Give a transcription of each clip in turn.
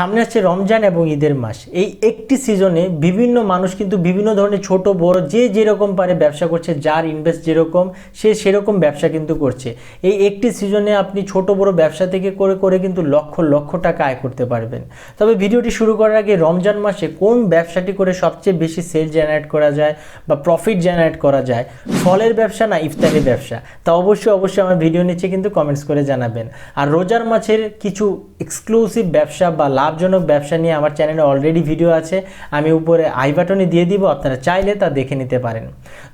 সামনে আসছে রমজান এবং ঈদের মাস। এই একটি সিজনে বিভিন্ন মানুষ কিন্তু বিভিন্ন ধরনের ছোট, বড়, যে যেরকম পারে ব্যবসা করছে, যার ইনভেস্ট যেরকম, সে সেরকম ব্যবসা কিন্তু করছে। এই একটি সিজনে আপনি ছোট, বড় ব্যবসা থেকে করে করে কিন্তু লক্ষ লক্ষ টাকা আয় করতে পারবেন। তবে ভিডিওটি শুরু করার আগে রমজান মাসে কোন ব্যবসাটি করে সবচেয়ে বেশি সেল জেনারেট করা যায় বা প্রফিট জেনারেট করা যায়? ফলের ব্যবসা না ইফতারি ব্যবসা? তা অবশ্যই অবশ্যই আমার ভিডিও নিচে কিন্তু কমেন্টস করে জানাবেন। আর রোজার মাছের কিছু এক্সক্লুসিভ ব্যবসা বা লাভজনক ব্যবসা নিয়ে আমার চ্যানেলে অলরেডি ভিডিও আছে। আমি উপরে আই বাটনে দিয়ে দিব, আপনারা চাইলে তা দেখে নিতে পারেন।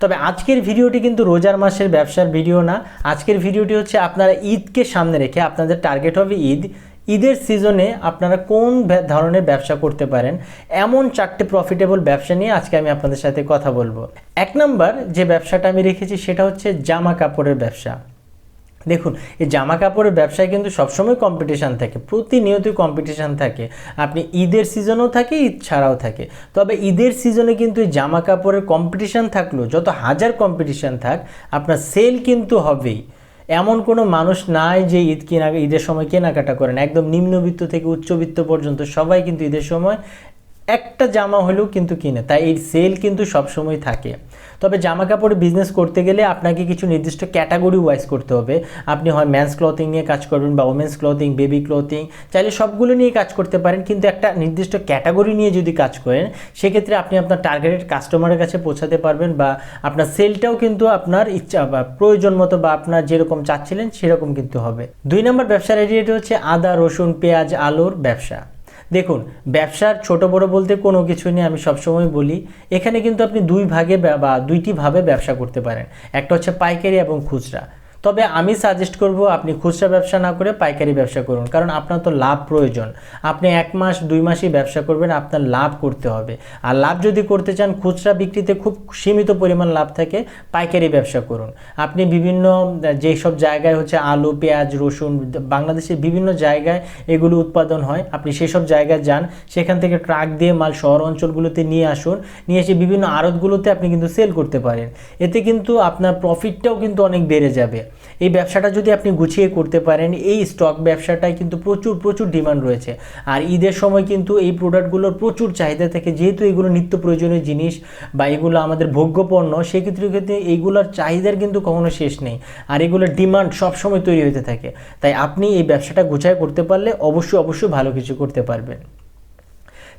তবে আজকের ভিডিওটি কিন্তু রোজার মাসের ব্যবসার ভিডিও না। আজকের ভিডিওটি হচ্ছে আপনারা ঈদকে সামনে রেখে আপনাদের টার্গেট হবে ঈদ। ঈদের সিজনে আপনারা কোন ধরনের ব্যবসা করতে পারেন? এমন চারটে প্রফিটেবল ব্যবসা নিয়ে আজকে আমি আপনাদের সাথে কথা বলব। এক নম্বর যে ব্যবসাটা আমি রেখেছি সেটা হচ্ছে জামা কাপড়ের ব্যবসা। দেখুন, এই জামা কাপড়ের ব্যবসায় কিন্তু সবসময় কম্পিটিশান থাকে, প্রতিনিয়তই কম্পিটিশান থাকে। আপনি ঈদের সিজনও থাকে, ঈদ ছাড়াও থাকে। তবে ঈদের সিজনে কিন্তু এই জামা কাপড়ের কম্পিটিশান থাকলেও যত হাজার কম্পিটিশান থাক, আপনার সেল কিন্তু হবেই। এমন কোনো মানুষ নাই যে ঈদ কেনা, ঈদের সময় কেনাকাটা করেন। একদম নিম্নবিত্ত থেকে উচ্চবিত্ত পর্যন্ত সবাই কিন্তু ঈদের সময় একটা জামা হলেও কিন্তু কিনে, তাই এই সেল কিন্তু সবসময় থাকে। তবে জামা কাপড়ের বিজনেস করতে গেলে আপনাকে কিছু নির্দিষ্ট ক্যাটাগরি ওয়াইজ করতে হবে। আপনি হয় ম্যান্স ক্লথিং নিয়ে কাজ করবেন বা ওমেন্স ক্লথিং বেবি ক্লথিং চাইলে সবগুলো নিয়ে কাজ করতে পারেন। কিন্তু একটা নির্দিষ্ট ক্যাটাগরি নিয়ে যদি কাজ করেন, সেক্ষেত্রে আপনি আপনার টার্গেটেড কাস্টমারের কাছে পৌঁছাতে পারবেন বা আপনার সেলটাও কিন্তু আপনার ইচ্ছা বা প্রয়োজন মতো বা আপনার যেরকম চাচ্ছিলেন, সেরকম কিন্তু হবে। দুই নম্বর ব্যবসার আইডিয়াটি হচ্ছে আদা, রসুন, পেঁয়াজ, আলুর ব্যবসা। দেখুন, ব্যবসার ছোট বড় বলতে কোনো কিছু নিয়ে আমি সবসময় বলি, এখানে কিন্তু আপনি দুই ভাগে বা দুইটি ভাবে ব্যবসা করতে পারেন। একটা হচ্ছে পাইকারি এবং খুচরা। তবে আমি সাজেস্ট করব আপনি খুচরা ব্যবসা না করে পাইকারি ব্যবসা করুন। কারণ আপনার তো লাভ প্রয়োজন। আপনি এক মাস, দুই মাসই ব্যবসা করবেন, আপনার লাভ করতে হবে। আর লাভ যদি করতে চান, খুচরা বিক্রিতে খুব সীমিত পরিমাণ লাভ থাকে, পাইকারি ব্যবসা করুন। আপনি বিভিন্ন যেই সব জায়গায় হচ্ছে আলু, পেঁয়াজ, রসুন বাংলাদেশের বিভিন্ন জায়গায় এগুলো উৎপাদন হয়। আপনি সেসব জায়গায় যান, সেখান থেকে ট্রাক দিয়ে মাল শহর অঞ্চলগুলোতে নিয়ে আসুন। নিয়ে এসে বিভিন্ন আড়তগুলোতে আপনি কিন্তু সেল করতে পারেন। এতে কিন্তু আপনার প্রফিটটাও কিন্তু অনেক বেড়ে যাবে। এই ব্যবসাটা যদি আপনি গুছিয়ে করতে পারেন, এই স্টক ব্যবসাটায় কিন্তু প্রচুর প্রচুর ডিমান্ড রয়েছে। আর ঈদের সময় কিন্তু এই প্রোডাক্টগুলোর প্রচুর চাহিদা থাকে। যেহেতু এগুলো নিত্য প্রয়োজনীয় জিনিস বা এগুলো আমাদের ভোগ্যপণ্য, সেক্ষেত্রে ক্ষেত্রে এইগুলোর চাহিদার কিন্তু কখনো শেষ নেই। আর এগুলোর ডিমান্ড সবসময় তৈরি হতে থাকে। তাই আপনি এই ব্যবসাটা গুছায় করতে পারলে অবশ্যই অবশ্যই ভালো কিছু করতে পারবেন।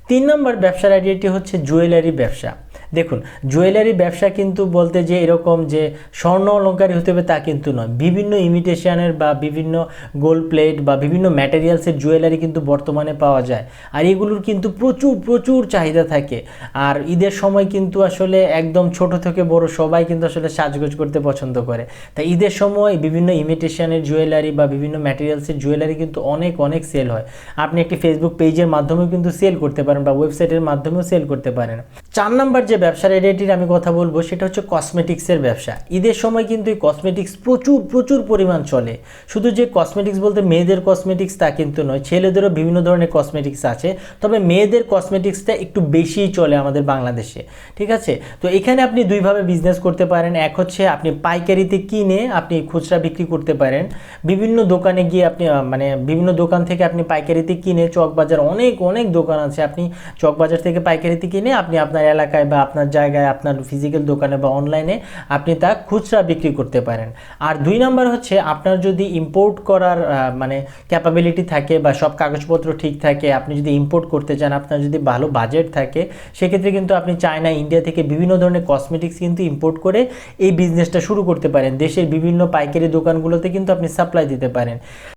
তিন নম্বর ব্যবসার আইডিয়াটি হচ্ছে জুয়েলারি ব্যবসা। দেখুন জুয়েলারি ব্যবসা কিন্তু বলতে যে এরকম যে স্বর্ণ অলঙ্কারী হতে হবে তা কিন্তু নয়। বিভিন্ন ইমিটেশনের বা বিভিন্ন গোল্ড প্লেট বা বিভিন্ন ম্যাটেরিয়ালসের জুয়েলারি কিন্তু বর্তমানে পাওয়া যায়। আর এগুলোর কিন্তু প্রচুর প্রচুর চাহিদা থাকে। আর ঈদের সময় কিন্তু আসলে একদম ছোট থেকে বড় সবাই কিন্তু আসলে সাজগোজ করতে পছন্দ করে। তাই ঈদের সময় বিভিন্ন ইমিটেশনের জুয়েলারি বা বিভিন্ন ম্যাটেরিয়ালসের জুয়েলারি কিন্তু অনেক অনেক সেল হয়। আপনি একটি ফেসবুক পেজের মাধ্যমেও কিন্তু সেল করতে পারেন বা ওয়েবসাইটের মাধ্যমেও সেল করতে পারেন। চার নাম্বার যে ব্যবসার এরিয়াটির আমি কথা বলব, সেটা হচ্ছে কসমেটিক্সের ব্যবসা। ঈদের সময় কিন্তু এই কসমেটিক্স প্রচুর প্রচুর পরিমাণ চলে। শুধু যে কসমেটিক্স বলতে মেয়েদের কসমেটিক্স তা কিন্তু নয়, ছেলেদেরও বিভিন্ন ধরনের কসমেটিক্স আছে। তবে মেয়েদের কসমেটিক্সটা একটু বেশিই চলে আমাদের বাংলাদেশে, ঠিক আছে? তো এখানে আপনি দুইভাবে বিজনেস করতে পারেন। এক হচ্ছে আপনি পাইকারিতে কিনে আপনি খুচরা বিক্রি করতে পারেন। বিভিন্ন দোকানে গিয়ে আপনি মানে বিভিন্ন দোকান থেকে আপনি পাইকারিতে কিনে চকবাজার অনেক অনেক দোকান আছে। আপনি চকবাজার থেকে পাইকারিতে কিনে আপনি আপনার এলাকায় বা আপনার জায়গায়, আপনার ফিজিক্যাল দোকানে বা অনলাইনে আপনি তা খুচরা বিক্রি করতে পারেন। আর দুই নাম্বার হচ্ছে, আপনার যদি ইম্পোর্ট করার মানে ক্যাপাবিলিটি থাকে বা সব কাগজপত্র ঠিক থাকে, আপনি যদি ইম্পোর্ট করতে চান, আপনার যদি ভালো বাজেট থাকে, সেক্ষেত্রে কিন্তু আপনি চায়না ইন্ডিয়া থেকে বিভিন্ন ধরনের কসমেটিক্স কিন্তু ইম্পোর্ট করে এই বিজনেসটা শুরু করতে পারেন। দেশের বিভিন্ন পাইকারি দোকানগুলোতে কিন্তু আপনি সাপ্লাই দিতে পারেন।